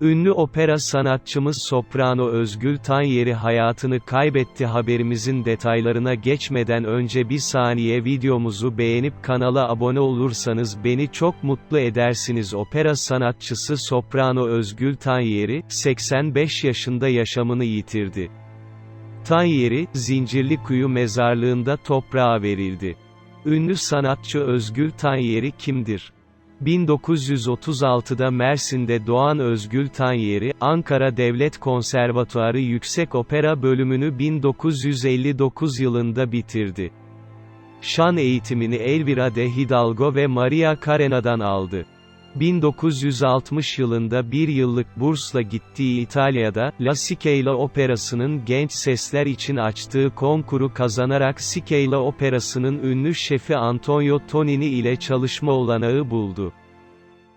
Ünlü opera sanatçımız soprano Özgül Tanyeri hayatını kaybetti haberimizin detaylarına geçmeden önce bir saniye videomuzu beğenip kanala abone olursanız beni çok mutlu edersiniz opera sanatçısı soprano Özgül Tanyeri, 85 yaşında yaşamını yitirdi. Tanyeri, Zincirlikuyu mezarlığında toprağa verildi. Ünlü sanatçı Özgül Tanyeri kimdir? 1936'da Mersin'de doğan Özgül Tanyeri, Ankara Devlet Konservatuarı Yüksek Opera bölümünü 1959 yılında bitirdi. Şan eğitimini Elvira de Hidalgo ve Maria Carena'dan aldı. 1960 yılında bir yıllık bursla gittiği İtalya'da, La Scala Operası'nın genç sesler için açtığı konkuru kazanarak Scala Operası'nın ünlü şefi Antonio Tonini ile çalışma olanağı buldu.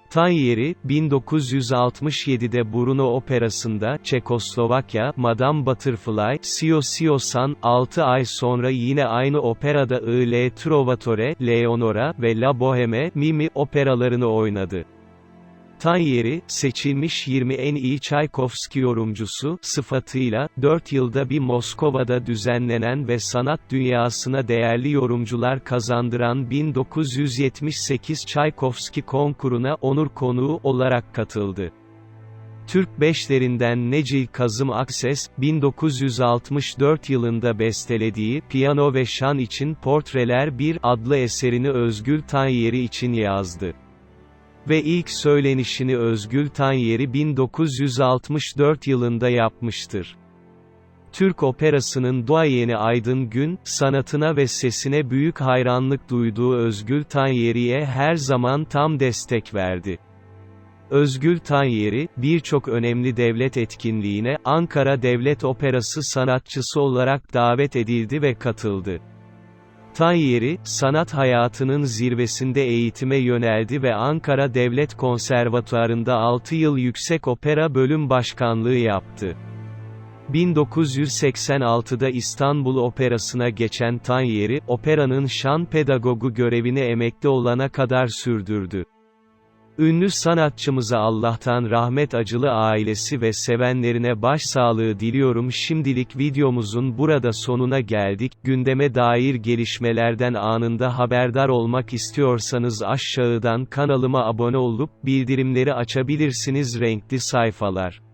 Tanyeri, 1967'de Bruno Operası'nda, Çekoslovakya, Madame Butterfly, Sio Sio San, 6 ay sonra yine aynı operada I. Trovatore, Leonora ve La Boheme, Mimi operalarını oynadı. Tanyeri, seçilmiş 20 en iyi Çaykovski yorumcusu, sıfatıyla, 4 yılda bir Moskova'da düzenlenen ve sanat dünyasına değerli yorumcular kazandıran 1978 Çaykovski konkuruna onur konuğu olarak katıldı. Türk beşlerinden Necil Kazım Akses, 1964 yılında bestelediği Piyano ve Şan için Portreler 1 adlı eserini Özgül Tanyeri için yazdı ve ilk söylenişini Özgül Tanyeri 1964 yılında yapmıştır. Türk operasının duayeni Aydın Gün, sanatına ve sesine büyük hayranlık duyduğu Özgül Tanyeri'ye her zaman tam destek verdi. Özgül Tanyeri, birçok önemli devlet etkinliğine, Ankara Devlet Operası sanatçısı olarak davet edildi ve katıldı. Tanyeri, sanat hayatının zirvesinde eğitime yöneldi ve Ankara Devlet Konservatuarı'nda 6 yıl Yüksek Opera Bölüm Başkanlığı yaptı. 1986'da İstanbul Operası'na geçen Tanyeri, operanın şan pedagogu görevini emekli olana kadar sürdürdü. Ünlü sanatçımıza Allah'tan rahmet acılı ailesi ve sevenlerine başsağlığı diliyorum. Şimdilik videomuzun burada sonuna geldik, gündeme dair gelişmelerden anında haberdar olmak istiyorsanız aşağıdan kanalıma abone olup, bildirimleri açabilirsiniz. Renkli sayfalar.